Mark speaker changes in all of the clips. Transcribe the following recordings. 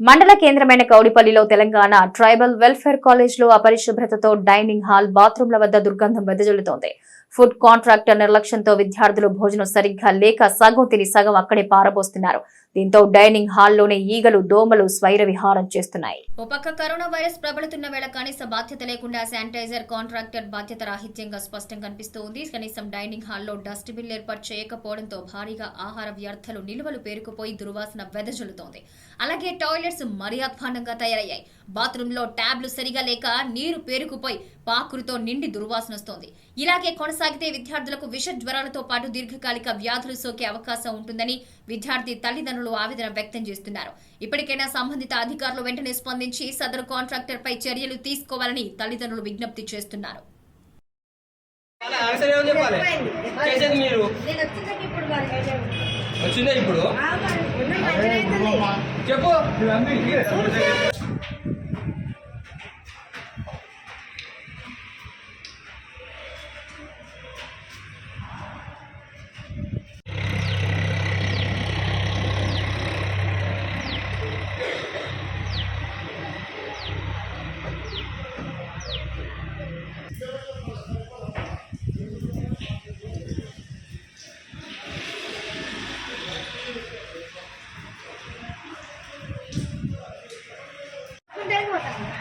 Speaker 1: మండల కేంద్రమైన కౌడిపల్లిలో తెలంగాణ ట్రైబల్ వెల్ఫేర్ కాలేజ్లో అపరిశుభ్రతతో డైనింగ్ హాల్ బాత్రూంల వద్ద దుర్గంధం వెదజల్లుతోంది. ఫుడ్ కాంట్రాక్టర్ నిర్లక్ష్యంతో విద్యార్థులు భోజనం సరిగ్గా లేక సగం తిని సగం అక్కడే పారబోస్తున్నారు. దీంతో డైనింగ్ హాల్లోనే ఈగలు దోమలు స్వైర విహారం చేస్తున్నాయి.
Speaker 2: ఒక పక్క కరోనా వైరస్ ప్రబలుతున్న వేళ కనీస బాధ్యత లేకుండా శానిటైజర్ కాంట్రాక్టర్ బాధ్యత రాహిత్యంగా స్పష్టం కనిపిస్తూ ఉంది. కనీసం డైనింగ్ హాల్లో డస్ట్ బిన్ ఏర్పాటు చేయకపోవడంతో భారీగా ఆహార వ్యర్థాలు నిల్వలు పేరుకుపోయి దుర్వాసన వెదజల్లుతోంది. అలాగే టాయిలెట్స్ మరీ అధ్వానంగా తయారయ్యాయి. బాత్రూంలో ట్యాబ్లు సరిగా లేక నీరు పేరుకుపోయి పాకురుతో నిండి దుర్వాసన వస్తోంది. ఇలాగే కొనసాగితే విద్యార్థులకు విష జ్వరాలతో పాటు దీర్ఘకాలిక వ్యాధులు సోకే అవకాశం ఉంటుందని విద్యార్థి తల్లిదండ్రులు ఆవేదన వ్యక్తం చేస్తున్నారు. ఇప్పటికైనా సంబంధిత అధికారులు వెంటనే స్పందించి సదరు కాంట్రాక్టర్ పై చర్యలు తీసుకోవాలని తల్లిదండ్రులు విజ్ఞప్తి చేస్తున్నారు.
Speaker 3: ఏమని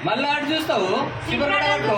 Speaker 3: మళ్ళీ ఆడు చూస్తావు? చివరి పట్టుకో